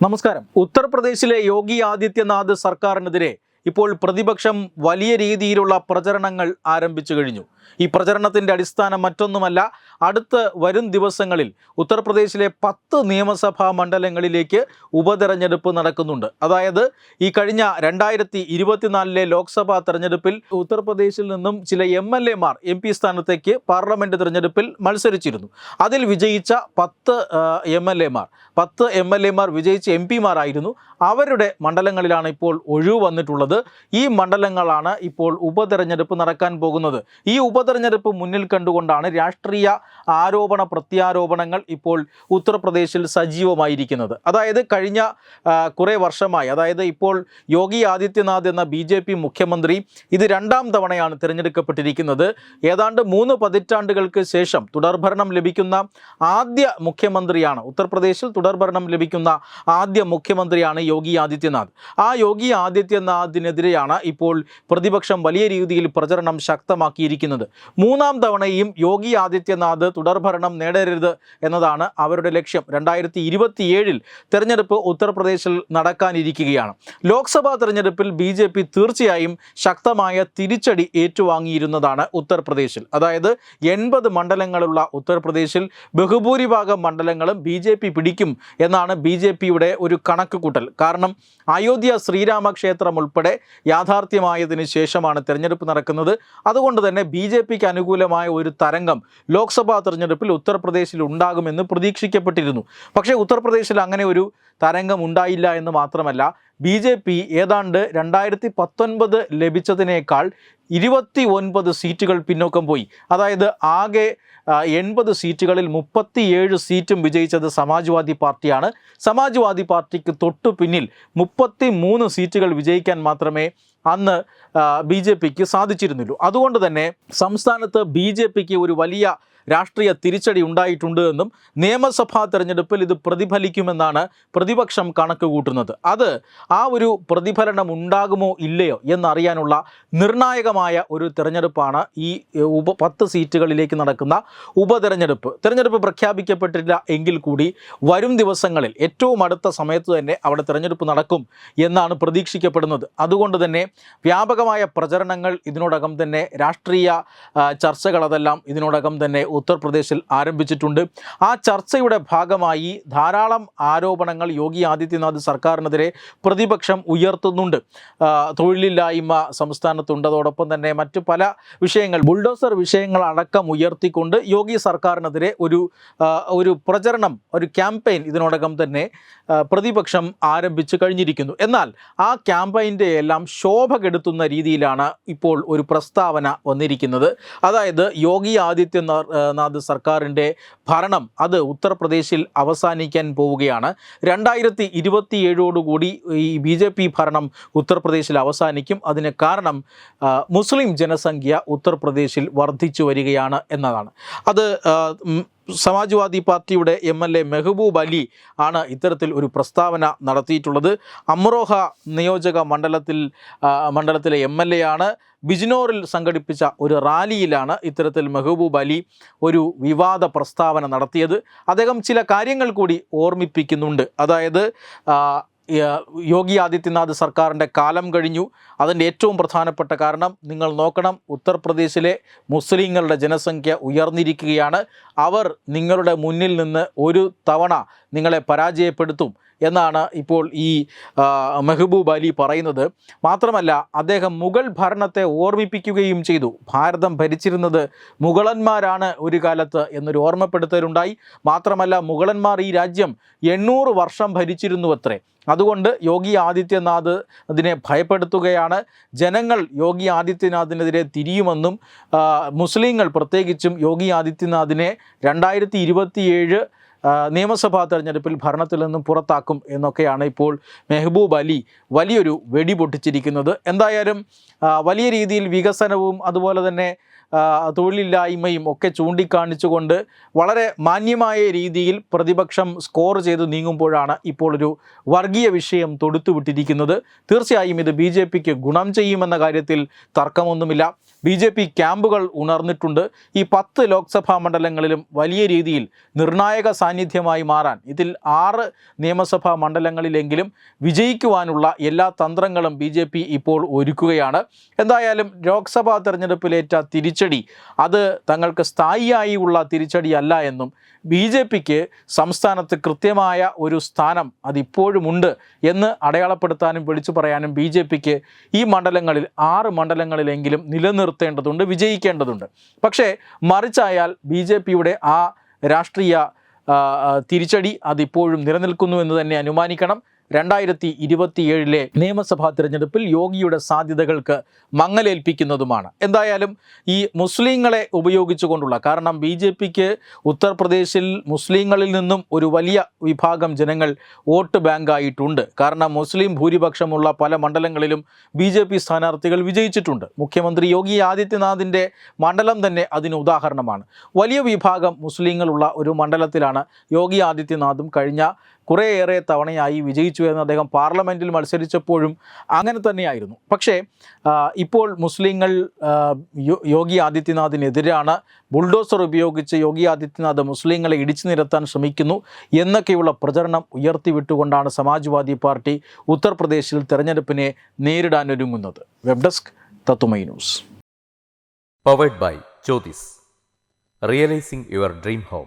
നമസ്കാരം. ഉത്തർപ്രദേശിലെ യോഗി ആദിത്യനാഥ് സർക്കാരിനെതിരെ ഇപ്പോൾ പ്രതിപക്ഷം വലിയ രീതിയിലുള്ള പ്രചരണങ്ങൾ ആരംഭിച്ചു കഴിഞ്ഞു. ഈ പ്രചരണത്തിന്റെ അടിസ്ഥാനം മറ്റൊന്നുമല്ല. അടുത്ത വരും ദിവസങ്ങളിൽ ഉത്തർപ്രദേശിലെ പത്ത് നിയമസഭാ മണ്ഡലങ്ങളിലേക്ക് ഉപതെരഞ്ഞെടുപ്പ് നടക്കുന്നുണ്ട്. അതായത് ഈ കഴിഞ്ഞ രണ്ടായിരത്തി ഇരുപത്തിനാലിലെ ലോക്സഭാ തെരഞ്ഞെടുപ്പിൽ ഉത്തർപ്രദേശിൽ നിന്നും ചില എം എൽ എമാർ എം പി സ്ഥാനത്തേക്ക് പാർലമെന്റ് തിരഞ്ഞെടുപ്പിൽ മത്സരിച്ചിരുന്നു. അതിൽ വിജയിച്ച പത്ത് എം എൽ എമാർ പത്ത് എം എൽ എമാർ വിജയിച്ച എം പിമാരായിരുന്നു. അവരുടെ മണ്ഡലങ്ങളിലാണ് ഇപ്പോൾ ഒഴിവ് വന്നിട്ടുള്ളത്. ഈ മണ്ഡലങ്ങളാണ് ഇപ്പോൾ ഉപതെരഞ്ഞെടുപ്പ് നടക്കാൻ പോകുന്നത്. ഈ ഉപതെരഞ്ഞെടുപ്പ് മുന്നിൽ കണ്ടുകൊണ്ടാണ് രാഷ്ട്രീയ ആരോപണ പ്രത്യാരോപണങ്ങൾ ഇപ്പോൾ ഉത്തർപ്രദേശിൽ സജീവമായിരിക്കുന്നത്. അതായത് കഴിഞ്ഞ കുറേ വർഷമായി അതായത് ഇപ്പോൾ യോഗി ആദിത്യനാഥ് എന്ന ബി മുഖ്യമന്ത്രി ഇത് രണ്ടാം തവണയാണ് തിരഞ്ഞെടുക്കപ്പെട്ടിരിക്കുന്നത്. ഏതാണ്ട് മൂന്ന് പതിറ്റാണ്ടുകൾക്ക് ശേഷം തുടർഭരണം ലഭിക്കുന്ന ആദ്യ മുഖ്യമന്ത്രിയാണ് ഉത്തർപ്രദേശിൽ തുടർഭരണം ലഭിക്കുന്ന ആദ്യ മുഖ്യമന്ത്രിയാണ് യോഗി ആദിത്യനാഥ്. ആ യോഗി ആദിത്യനാഥിനെതിരെയാണ് ഇപ്പോൾ പ്രതിപക്ഷം വലിയ രീതിയിൽ പ്രചരണം ശക്തമാക്കിയിരിക്കുന്നത്. മൂന്നാം തവണയും യോഗി ആദിത്യനാഥ് തുടർഭരണം നേടരുത് എന്നതാണ് അവരുടെ ലക്ഷ്യം. രണ്ടായിരത്തി ഇരുപത്തിയേഴിൽ തെരഞ്ഞെടുപ്പ് ഉത്തർപ്രദേശിൽ നടക്കാനിരിക്കുകയാണ്. ലോക്സഭാ തെരഞ്ഞെടുപ്പിൽ ബി ജെ പി തീർച്ചയായും ശക്തമായ തിരിച്ചടി ഏറ്റുവാങ്ങിയിരുന്നതാണ് ഉത്തർപ്രദേശിൽ. അതായത് എൺപത് മണ്ഡലങ്ങളുള്ള ഉത്തർപ്രദേശിൽ ബഹുഭൂരിഭാഗം മണ്ഡലങ്ങളും ബി ജെ പി പിടിക്കും എന്നാണ് ബി ജെ പിയുടെ ഒരു കണക്കുകൂട്ടൽ. കാരണം അയോധ്യ ശ്രീരാമക്ഷേത്രം ഉൾപ്പെടെ യാഥാർത്ഥ്യമായതിനു ശേഷമാണ് തിരഞ്ഞെടുപ്പ് നടക്കുന്നത്. അതുകൊണ്ട് തന്നെ ബി ജെ പിക്ക് അനുകൂലമായ ഒരു തരംഗം ലോക്സഭാ തെരഞ്ഞെടുപ്പിൽ ഉത്തർപ്രദേശിൽ ഉണ്ടാകുമെന്ന് പ്രതീക്ഷിക്കപ്പെട്ടിരുന്നു. പക്ഷേ ഉത്തർപ്രദേശിൽ അങ്ങനെ ഒരു തരംഗം ഉണ്ടായില്ല എന്ന് മാത്രമല്ല ബി ജെ പി ഏതാണ്ട് രണ്ടായിരത്തി പത്തൊൻപത് ലഭിച്ചതിനേക്കാൾ ഇരുപത്തി ഒൻപത് സീറ്റുകൾ പിന്നോക്കം പോയി. അതായത് ആകെ എൺപത് സീറ്റുകളിൽ മുപ്പത്തിയേഴ് സീറ്റും വിജയിച്ചത് സമാജ്വാദി പാർട്ടിയാണ്. സമാജ്വാദി പാർട്ടിക്ക് തൊട്ടു പിന്നിൽ മുപ്പത്തി മൂന്ന് സീറ്റുകൾ വിജയിക്കാൻ മാത്രമേ അന്ന് ബി ജെ പിക്ക് സാധിച്ചിരുന്നുള്ളൂ. അതുകൊണ്ട് തന്നെ സംസ്ഥാനത്ത് ബി ജെ പിക്ക് ഒരു വലിയ രാഷ്ട്രീയ തിരിച്ചടി ഉണ്ടായിട്ടുണ്ട് എന്നും നിയമസഭാ തെരഞ്ഞെടുപ്പിൽ ഇത് പ്രതിഫലിക്കുമെന്നാണ് പ്രതിപക്ഷം കണക്ക് കൂട്ടുന്നത്. അത് ആ ഒരു പ്രതിഫലനം ഉണ്ടാകുമോ ഇല്ലയോ എന്നറിയാനുള്ള നിർണായകമായ ഒരു തിരഞ്ഞെടുപ്പാണ് ഈ ഉപ പത്ത് സീറ്റുകളിലേക്ക് നടക്കുന്ന ഉപതെരഞ്ഞെടുപ്പ്. തിരഞ്ഞെടുപ്പ് പ്രഖ്യാപിക്കപ്പെട്ടില്ല എങ്കിൽ കൂടി വരും ദിവസങ്ങളിൽ ഏറ്റവും അടുത്ത സമയത്ത് തന്നെ അവിടെ തിരഞ്ഞെടുപ്പ് നടക്കും എന്നാണ് പ്രതീക്ഷിക്കപ്പെടുന്നത്. അതുകൊണ്ട് തന്നെ വ്യാപകമായ പ്രചരണങ്ങൾ ഇതിനോടകം തന്നെ രാഷ്ട്രീയ ചർച്ചകൾ അതെല്ലാം ഇതിനോടകം തന്നെ ഉത്തർപ്രദേശിൽ ആരംഭിച്ചിട്ടുണ്ട്. ആ ചർച്ചയുടെ ഭാഗമായി ധാരാളം ആരോപണങ്ങൾ യോഗി ആദിത്യനാഥ് സർക്കാരിനെതിരെ പ്രതിപക്ഷം ഉയർത്തുന്നുണ്ട്. തൊഴിലില്ലായ്മ സംസ്ഥാനത്തുണ്ട് അതോടൊപ്പം തന്നെ മറ്റു പല വിഷയങ്ങൾ ബുൾഡോസർ വിഷയങ്ങൾ അടക്കം ഉയർത്തിക്കൊണ്ട് യോഗി സർക്കാരിനെതിരെ ഒരു ഒരു പ്രചരണം ഒരു ക്യാമ്പയിൻ ഇതിനോടകം തന്നെ പ്രതിപക്ഷം ആരംഭിച്ചു കഴിഞ്ഞിരിക്കുന്നു. എന്നാൽ ആ ക്യാമ്പയിന്റെ എല്ലാം ശോഭ കെടുത്തുന്ന രീതിയിലാണ് ഇപ്പോൾ ഒരു പ്രസ്താവന വന്നിരിക്കുന്നത്. അതായത് യോഗി ആദിത്യനാഥ് സർക്കാരിന്റെ ഭരണം അത് ഉത്തർപ്രദേശിൽ അവസാനിക്കാൻ പോവുകയാണ്. രണ്ടായിരത്തി ഇരുപത്തിയേഴോടുകൂടി ഈ ബി ജെ പി ഭരണം ഉത്തർപ്രദേശിൽ അവസാനിക്കും. അതിന് കാരണം മുസ്ലിം ജനസംഖ്യ ഉത്തർപ്രദേശിൽ വർദ്ധിച്ചു വരികയാണ് എന്നതാണ്. അത് സമാജ്വാദി പാർട്ടിയുടെ M L A Mehboob Ali ആണ് ഇത്തരത്തിൽ ഒരു പ്രസ്താവന നടത്തിയിട്ടുള്ളത്. അമ്രോഹ നിയോജക മണ്ഡലത്തിൽ മണ്ഡലത്തിലെ എം എൽ എ ആണ് ബിജ്നോറിൽ സംഘടിപ്പിച്ച ഒരു റാലിയിലാണ് ഇത്തരത്തിൽ മെഹബൂബ് അലി ഒരു വിവാദ പ്രസ്താവന നടത്തിയത്. അദ്ദേഹം ചില കാര്യങ്ങൾ കൂടി ഓർമ്മിപ്പിക്കുന്നുണ്ട്. അതായത് യോഗി ആദിത്യനാഥ് സർക്കാരിന്റെ കാലം കഴിഞ്ഞു. അതിന്റെ ഏറ്റവും പ്രധാനപ്പെട്ട കാരണം നിങ്ങൾ നോക്കണം ഉത്തർപ്രദേശിലെ മുസ്ലിങ്ങളുടെ ജനസംഖ്യ ഉയർന്നിരിക്കുകയാണ്. അവർ നിങ്ങളുടെ മുന്നിൽ നിന്ന് ഒരു തവണ നിങ്ങളെ പരാജയപ്പെടുത്തും. എന്നാണ് ഇപ്പോൾ ഈ മെഹബൂബ് അലി പറയുന്നത്. മാത്രമല്ല അദ്ദേഹം മുഗൾ ഭരണത്തെ ഓർമ്മിപ്പിക്കുകയും ചെയ്തു. ഭാരതം ഭരിച്ചിരുന്നത് മുഗളന്മാരാണ് ഒരു കാലത്ത് എന്നൊരു ഓർമ്മപ്പെടുത്തലുണ്ടായി. മാത്രമല്ല മുഗളന്മാർ ഈ രാജ്യം എണ്ണൂറ് വർഷം ഭരിച്ചിരുന്നു അത്രേ അതുകൊണ്ട് യോഗി ആദിത്യനാഥ് അതിനെ ഭയപ്പെടുത്തുകയാണ്. ജനങ്ങൾ യോഗി ആദിത്യനാഥിനെതിരെ തിരിയുമെന്നും മുസ്ലിങ്ങൾ പ്രത്യേകിച്ചും യോഗി ആദിത്യനാഥിനെ രണ്ടായിരത്തി ഇരുപത്തിയേഴ് നിയമസഭാ തെരഞ്ഞെടുപ്പിൽ ഭരണത്തിൽ നിന്നും പുറത്താക്കും എന്നൊക്കെയാണ് ഇപ്പോൾ മെഹബൂബ് അലി വലിയൊരു വെടി പൊട്ടിച്ചിരിക്കുന്നത്. എന്തായാലും വലിയ രീതിയിൽ വികസനവും അതുപോലെ തന്നെ തൊഴിലില്ലായ്മയും ഒക്കെ ചൂണ്ടിക്കാണിച്ചുകൊണ്ട് വളരെ മാന്യമായ രീതിയിൽ പ്രതിപക്ഷം സ്കോർ ചെയ്ത് നീങ്ങുമ്പോഴാണ് ഇപ്പോൾ ഒരു വർഗീയ വിഷയം തൊടുത്തുവിട്ടിരിക്കുന്നത്. തീർച്ചയായും ഇത് ബി ഗുണം ചെയ്യുമെന്ന കാര്യത്തിൽ തർക്കമൊന്നുമില്ല. ബി ജെ പി ക്യാമ്പുകൾ ഉണർന്നിട്ടുണ്ട്. ഈ പത്ത് ലോക്സഭാ മണ്ഡലങ്ങളിലും വലിയ രീതിയിൽ നിർണായക സാന്നിധ്യമായി മാറാൻ ഇതിൽ ആറ് നിയമസഭാ മണ്ഡലങ്ങളിലെങ്കിലും വിജയിക്കുവാനുള്ള എല്ലാ തന്ത്രങ്ങളും ബി ജെ പി ഇപ്പോൾ ഒരുക്കുകയാണ്. എന്തായാലും ലോക്സഭാ തെരഞ്ഞെടുപ്പിലേറ്റ തിരിച്ചടി അത് തങ്ങൾക്ക് സ്ഥായിയായി ഉള്ള തിരിച്ചടിയല്ല എന്നും ബി ജെ പിക്ക് സംസ്ഥാനത്ത് കൃത്യമായ ഒരു സ്ഥാനം അതിപ്പോഴുമുണ്ട് എന്ന് അടയാളപ്പെടുത്താനും വിളിച്ചു പറയാനും ബി ജെ പിക്ക് ഈ മണ്ഡലങ്ങളിൽ ആറ് മണ്ഡലങ്ങളിലെങ്കിലും നിലനിർത്തേണ്ടതുണ്ട് വിജയിക്കേണ്ടതുണ്ട്. പക്ഷേ മറിച്ചായാൽ ബി ജെ പിയുടെ ആ രാഷ്ട്രീയ തിരിച്ചടി അതിപ്പോഴും നിലനിൽക്കുന്നു എന്ന് തന്നെ അനുമാനിക്കണം. രണ്ടായിരത്തി ഇരുപത്തിയേഴിലെ നിയമസഭാ തിരഞ്ഞെടുപ്പിൽ യോഗിയുടെ സാധ്യതകൾക്ക് മങ്ങലേൽപ്പിക്കുന്നതുമാണ്. എന്തായാലും ഈ മുസ്ലിങ്ങളെ ഉപയോഗിച്ചുകൊണ്ടുള്ള കാരണം ബി ജെ പിക്ക് ഉത്തർപ്രദേശിൽ മുസ്ലിങ്ങളിൽ നിന്നും ഒരു വലിയ വിഭാഗം ജനങ്ങൾ വോട്ട് ബാങ്കായിട്ടുണ്ട്. കാരണം മുസ്ലിം ഭൂരിപക്ഷമുള്ള പല മണ്ഡലങ്ങളിലും ബി ജെ പി സ്ഥാനാർത്ഥികൾ വിജയിച്ചിട്ടുണ്ട്. മുഖ്യമന്ത്രി യോഗി ആദിത്യനാഥിന്റെ മണ്ഡലം തന്നെ അതിന് ഉദാഹരണമാണ്. വലിയ വിഭാഗം മുസ്ലിങ്ങളുള്ള ഒരു മണ്ഡലത്തിലാണ് യോഗി ആദിത്യനാഥും കഴിഞ്ഞ കുറേയേറെ തവണയായി വിജയിച്ചു എന്ന് അദ്ദേഹം പാർലമെന്റിൽ മത്സരിച്ചപ്പോഴും അങ്ങനെ തന്നെയായിരുന്നു. പക്ഷേ ഇപ്പോൾ മുസ്ലിങ്ങൾ യോഗി ആദിത്യനാഥിനെതിരാണ് ബുൾഡോസർ ഉപയോഗിച്ച് യോഗി ആദിത്യനാഥ് മുസ്ലിങ്ങളെ ഇടിച്ചു നിരത്താൻ ശ്രമിക്കുന്നു എന്നൊക്കെയുള്ള പ്രചരണം ഉയർത്തിവിട്ടുകൊണ്ടാണ് സമാജ്വാദി പാർട്ടി ഉത്തർപ്രദേശിൽ തെരഞ്ഞെടുപ്പിനെ നേരിടാനൊരുങ്ങുന്നത് വെബ് ഡെസ്ക് തത്തുമൈ news. Powered by Jyothis realising your dream home